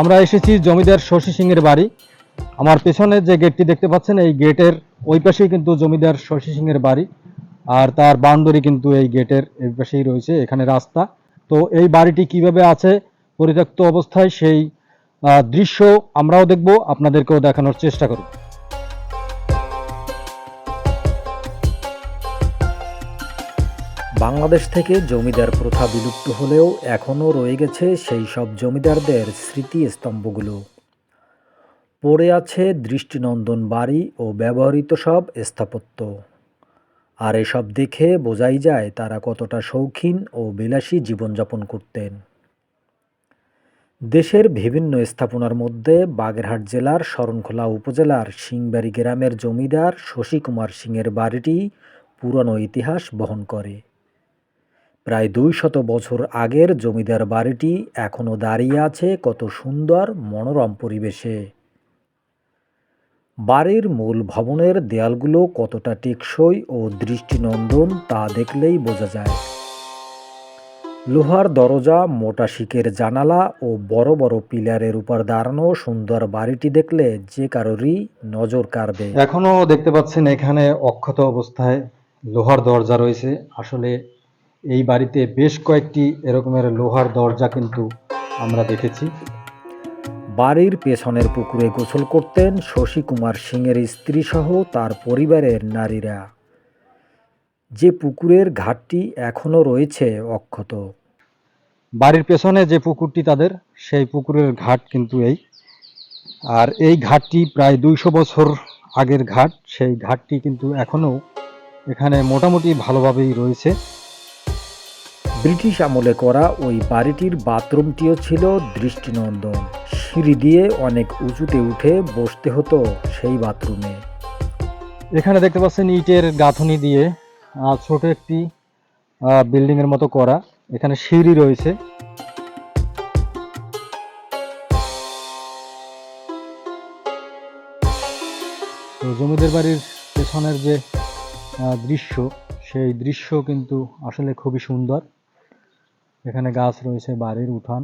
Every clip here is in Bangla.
আমরা এসেছি জমিদার শশী সিংয়ের বাড়ি। আমার পেছনে যে গেটটি দেখতে পাচ্ছেন, এই গেটের ওই পাশেই কিন্তু জমিদার শশী সিংয়ের বাড়ি আর তার বাউন্ডারি কিন্তু এই গেটের এই পাশেই রয়েছে, এখানে রাস্তা। তো এই বাড়িটি কীভাবে আছে, পরিত্যক্ত অবস্থায় সেই দৃশ্য আমরাও দেখব, আপনাদেরকেও দেখানোর চেষ্টা করব। বাংলাদেশ থেকে জমিদার প্রথা বিলুপ্ত হলেও এখনও রয়ে গেছে সেই সব জমিদারদের স্মৃতিস্তম্ভগুলো। পড়ে আছে দৃষ্টিনন্দন বাড়ি ও ব্যবহৃত সব স্থাপত্য। আর এসব দেখে বোঝাই যায় তারা কতটা শৌখিন ও বিলাসী জীবনযাপন করতেন। দেশের বিভিন্ন স্থাপনার মধ্যে বাগেরহাট জেলার শরণখোলা উপজেলার সিংবাড়ি গ্রামের জমিদার শশী কুমার সিংয়ের বাড়িটি পুরনো ইতিহাস বহন করে। প্রায় দুই শত বছর আগের জমিদার বাড়িটি এখনও দাঁড়িয়ে আছে কত সুন্দর মনোরম পরিবেশে। বাড়ির মূল ভবনের দেয়ালগুলো কতটা টেকসই ও দৃষ্টিনন্দন তা দেখলেই বোঝা যায়। লোহার দরজা, মোটা শিকের জানালা ও বড় বড় পিলারের উপর দাঁড়ানো সুন্দর বাড়িটি দেখলে যে কারোরই নজর কাড়বে। এখনও দেখতে পাচ্ছেন এখানে অক্ষত অবস্থায় লোহার দরজা রয়েছে। আসলে এই বাড়িতে বেশ কয়েকটি এরকমের লোহার দরজা কিন্তু আমরা দেখেছি। বাড়ির পেছনের পুকুরে গোসল করতেন শশী কুমার সিংয়ের স্ত্রী সহ তার পরিবারের নারীরা। যে পুকুরের ঘাটটি এখনও রয়েছে অক্ষত। বাড়ির পেছনে যে পুকুরটি তাদের সেই পুকুরের ঘাট কিন্তু এই। আর এই ঘাটটি প্রায় দুইশো বছর আগের ঘাট সেই ঘাটটি কিন্তু এখনও এখানে মোটামুটি ভালোভাবেই রয়েছে। ব্রিটিশ আমলে করা ওই বাড়িটির বাথরুমটিও ছিল দৃষ্টিনন্দন। সিঁড়ি দিয়ে অনেক উঁচুতে উঠে বসতে হতো সেই বাথরুমে। এখানে দেখতে পাচ্ছেন ইটের গাঁথনি দিয়ে ছোট একটি বিল্ডিং এর মতো করা। এখানে সিঁড়ি রয়েছে। তো জমিদার বাড়ির পেছনের যে দৃশ্য, সেই দৃশ্য কিন্তু আসলে খুবই সুন্দর। এখানে গাছ রয়েছে বাড়ির উঠান।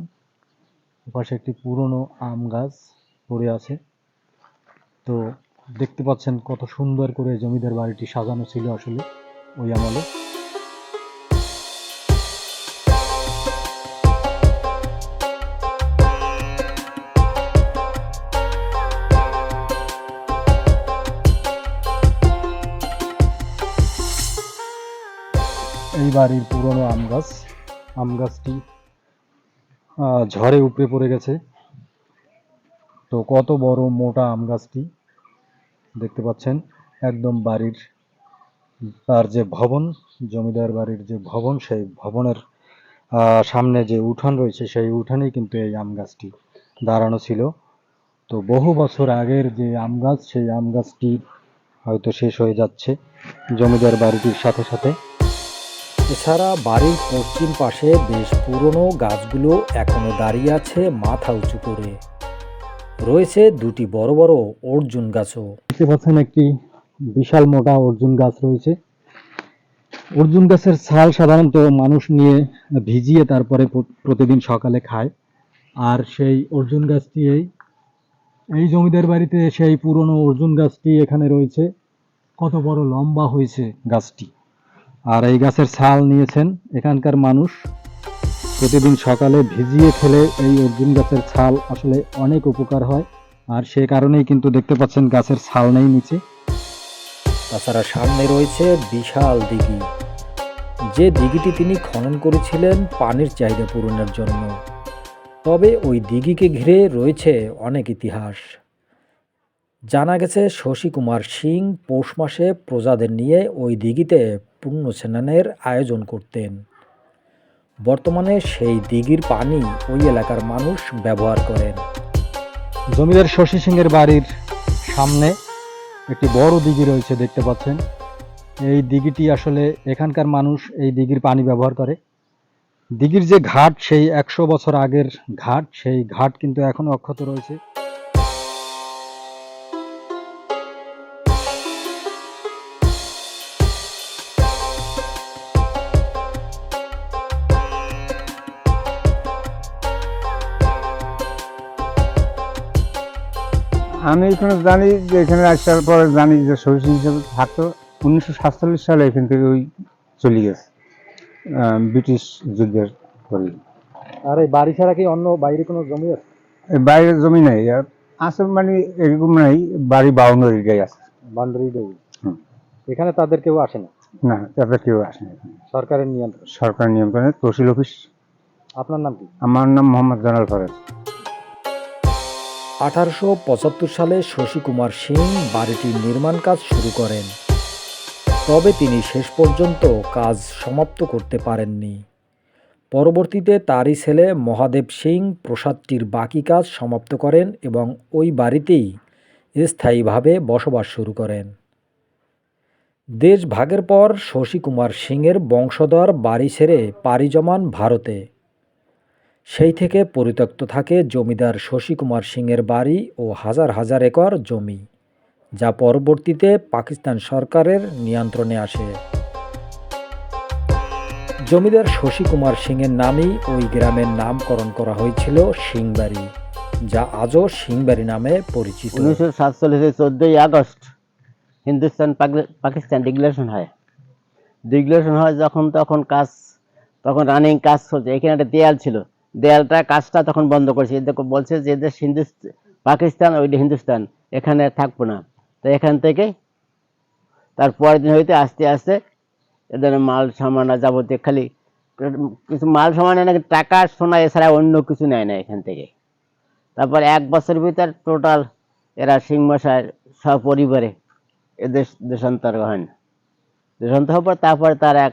পাশে একটি পুরনো আম গাছ পড়ে আছে। তো দেখতে পাচ্ছেন কত সুন্দর করে জমিদার বাড়িটি সাজানো ছিল আসলে ওই আমলে। এই বাড়ির পুরনো আম গাছ আম গাছটি ঝড়ে উপড়ে পড়ে গেছে। তো কত বড় মোটা আম গাছটি দেখতে পাচ্ছেন, একদম বাড়ির তার যে ভবন, জমিদার বাড়ির যে ভবন, সেই ভবনের সামনে যে উঠান রয়েছে, সেই উঠানেই কিন্তু এই আম গাছটি দাঁড়ানো ছিল। তো বহু বছর আগের যে আম গাছ, সেই আম গাছটি হয়তো শেষ হয়ে যাচ্ছে জমিদার বাড়িটির সাথে সাথে। এছাড়া বাড়ির পশ্চিম পাশে বেশ পুরনো গাছগুলো এখনও দাঁড়িয়ে আছে মাথা উঁচু করে। রয়েছে দুটি বড় বড় অর্জুন গাছও। দেখতে পাচ্ছেন একটি বিশাল মোটা অর্জুন গাছ রয়েছে। অর্জুন গাছের ছাল সাধারণত মানুষ নিয়ে ভিজিয়ে তারপরে প্রতিদিন সকালে খায়। আর সেই অর্জুন গাছটি এই এই জমিদার বাড়িতে সেই পুরনো অর্জুন গাছটি এখানে রয়েছে। কত বড় লম্বা হয়েছে গাছটি। আর এই গাছের ছাল নিয়েছেন এখানকার মানুষ। প্রতিদিন সকালে ভিজিয়ে খেলে এই অর্জুন গাছের ছাল আসলে অনেক উপকার হয়। আর সে কারণেই কিন্তু দেখতে পাচ্ছেন গাছের ছাল নেই নিচে। তাছাড়া সামনে রয়েছে বিশাল দিঘি। যে দিঘিটি তিনি খনন করেছিলেন পানির চাহিদা পূরণের জন্য। তবে ওই দিঘিকে ঘিরে রয়েছে অনেক ইতিহাস। জানা গেছে, শশী কুমার সিং পৌষ মাসে প্রজাদের নিয়ে ওই দিঘিতে পুণ্য স্নানের আয়োজন করতেন। বর্তমানে সেই দিঘির পানি ওই এলাকার মানুষ ব্যবহার করেন। জমিদার শশী সিং এর বাড়ির সামনে একটি বড় দিঘি রয়েছে দেখতে পাচ্ছেন। এই দিঘিটি আসলে এখানকার মানুষ এই দিঘির পানি ব্যবহার করে। দিঘির যে ঘাট, সেই একশো বছর আগের ঘাট, সেই ঘাট কিন্তু এখনও অক্ষত রয়েছে। আমি এখানে জানি যে এখানে আসার পরে জানি যে শহীদ সিং হিসেবে থাকতো। উনিশশো সাতচল্লিশ সালে এখান থেকে ওই চলে গেছে ব্রিটিশ যুদ্ধের পরে। আর এই বাড়ি ছাড়া কি অন্য বাইরে কোনো জমি আছে? বাইরের জমি নেই আছে মানে এরকম নাই বাড়ি বাউন্ডারি এরিয়ায় আছে। বাউন্ডারি হুম। এখানে তাদের কেউ আসে না? না তাতে কেউ আসে না। সরকারের নিয়ন্ত্রণ? সরকার নিয়ন্ত্রণে তহসিল অফিস। আপনার নাম কি? আমার নাম মোহাম্মদ জানাল ফরাজ। আঠারোশো পঁচাত্তর সালে শশী কুমার সিং বাড়িটির নির্মাণ কাজ শুরু করেন। তবে তিনি শেষ পর্যন্ত কাজ সমাপ্ত করতে পারেননি। পরবর্তীতে তারই ছেলে মহাদেব সিং প্রসাদটির বাকি কাজ সমাপ্ত করেন এবং ওই বাড়িতেই স্থায়ীভাবে বসবাস শুরু করেন। দেশ ভাগের পর শশী কুমার সিংয়ের বংশধর বাড়ি ছেড়ে পাড়ি জমান ভারতে। সেই থেকে পরিত্যক্ত থাকে জমিদার শশী কুমার সিংয়ের বাড়ি ও হাজার হাজার একর জমি, যা পরবর্তীতে পাকিস্তান সরকারের নিয়ন্ত্রণে আসে। জমিদার শশী কুমার সিংয়ের নামেই ওই গ্রামের নামকরণ করা হয়েছিল সিংবাড়ি, যা আজও সিংবাড়ি নামে পরিচিত। উনিশশো সাতচল্লিশে চোদ্দোই আগস্ট হিন্দুস্তান পাকিস্তান ডিক্লারেশন হয়। ডিক্লারেশন হয় যখন, তখন কাজ, তখন রানিং কাজ চলছে। এখানে একটা দেয়াল ছিল। দেয়ালটা, কাজটা তখন বন্ধ করেছে। বলছে যে দেশ হিন্দুস্তান পাকিস্তান ওইটা হিন্দুস্তান, এখানে থাকব না। তো এখান থেকে তার পরের দিন হইতে আস্তে আস্তে এদের মাল সামান যাবতীয় খালি কিছু মাল সামান নাকি টাকা, সোনা এছাড়া অন্য কিছু নেয় না এখান থেকে। তারপর এক বছরের ভিতর টোটাল এরা সিং সপরিবারে এদের দেশ দেশান্তর হন। দেশান্তর হওয়ার পর তারপর তার এক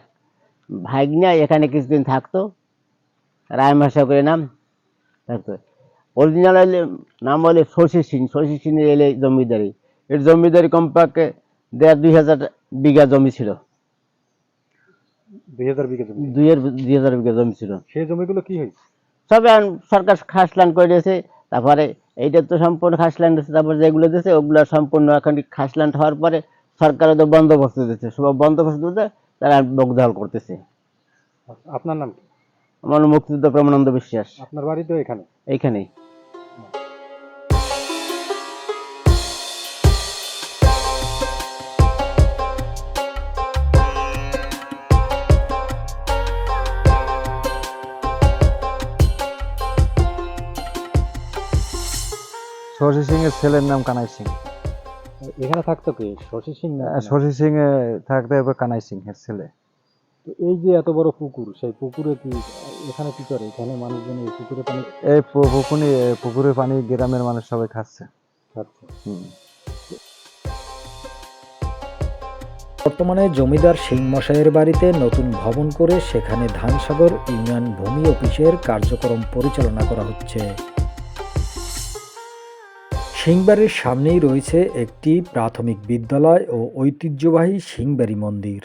ভাগ্না এখানে কিছুদিন থাকতো। রায় মাসা করে নাম থাকতো অরিজিনাল নাম বলে শশী সিং শশী সিং এলে জমিদারি। এর জমিদারি কমপক্ষে দেড় দুই হাজার বিঘা জমি ছিল। দুই হাজার বিঘা জমি? দুই হাজার বিঘা জমি ছিল। সেই জমিগুলো কি হয়েছে? সবে সরকার খাসল্যান্ড করে দিয়েছে তারপরে এইটা তো সম্পূর্ণ দিয়েছে তারপর যেগুলো দিয়েছে ওগুলো সম্পূর্ণ এখন হওয়ার পরে সরকার তো বন্দোবস্ত দিচ্ছে সব বন্দোবস্ত দিতে তারা বকদখল করতেছে। আপনার নাম কি? আমার মুক্তিযুদ্ধ প্রেমানন্দ বিশ্বাস। আপনার বাড়ি তো এখানে? এইখানেই। শশী সিং এর ছেলের নাম কানাই সিং। এখানে থাকতো কি? শশী সিং না? শশী সিং থাকতে হবে কানাই সিং এর ছেলে। তো এই যে এত বড় পুকুর সেই পুকুরে কি এখানে কি করে? এখানে মানুষজন এই পুকুরে পানি এই পু- পুকুনি এ পুকুরের পানি গ্রামের মানুষ সবাই খাচ্ছে। খাচ্ছে। বর্তমানে জমিদার সিং মশাইয়ের বাড়িতে নতুন ভবন করে সেখানে ধানসাগর ইউনিয়ন ভূমি অফিসের কার্যক্রম পরিচালনা করা হচ্ছে। সিংবাড়ির সামনেই রয়েছে একটি প্রাথমিক বিদ্যালয় ও ঐতিহ্যবাহী সিংবাড়ি মন্দির।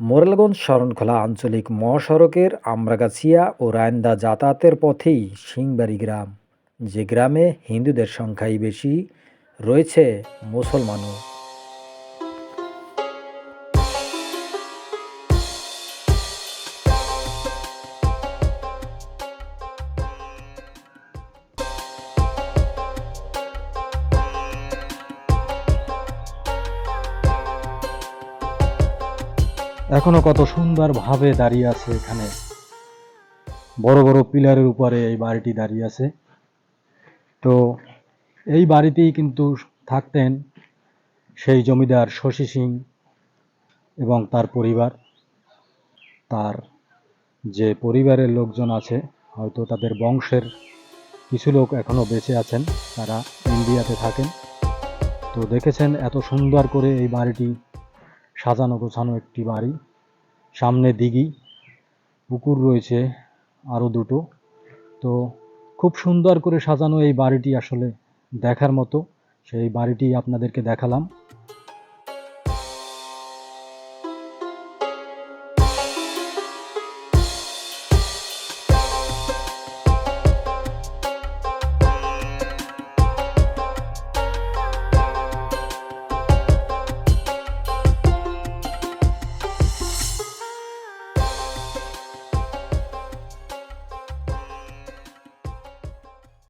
মোরেলগঞ্জ শরণখোলা আঞ্চলিক মহাসড়কের আমরাগাছিয়া ও রায়ন্দা যাতায়াতের পথেই সিংবাড়ি গ্রাম, যে গ্রামে হিন্দুদের সংখ্যাই বেশি, রয়েছে মুসলমানও। এখনও কত সুন্দরভাবে দাঁড়িয়ে আছে এখানে। বড় বড় পিলারের উপরে এই বাড়িটি দাঁড়িয়ে আছে। তো এই বাড়িতেই কিন্তু থাকতেন সেই জমিদার শশী সিং এবং তার পরিবার। তার যে পরিবারের লোকজন আছে, হয়তো তাদের বংশের কিছু লোক এখনও বেঁচে আছেন, তারা ইন্ডিয়াতে থাকেন। তো দেখেছেন এত সুন্দর করে এই বাড়িটি সাজানো গোছানো একটি বাড়ি। সামনে দিঘি পুকুর রয়েছে আরও দুটো। তো খুব সুন্দর করে সাজানো এই বাড়িটি আসলে দেখার মতো। সেই বাড়িটি আপনাদেরকে দেখালাম।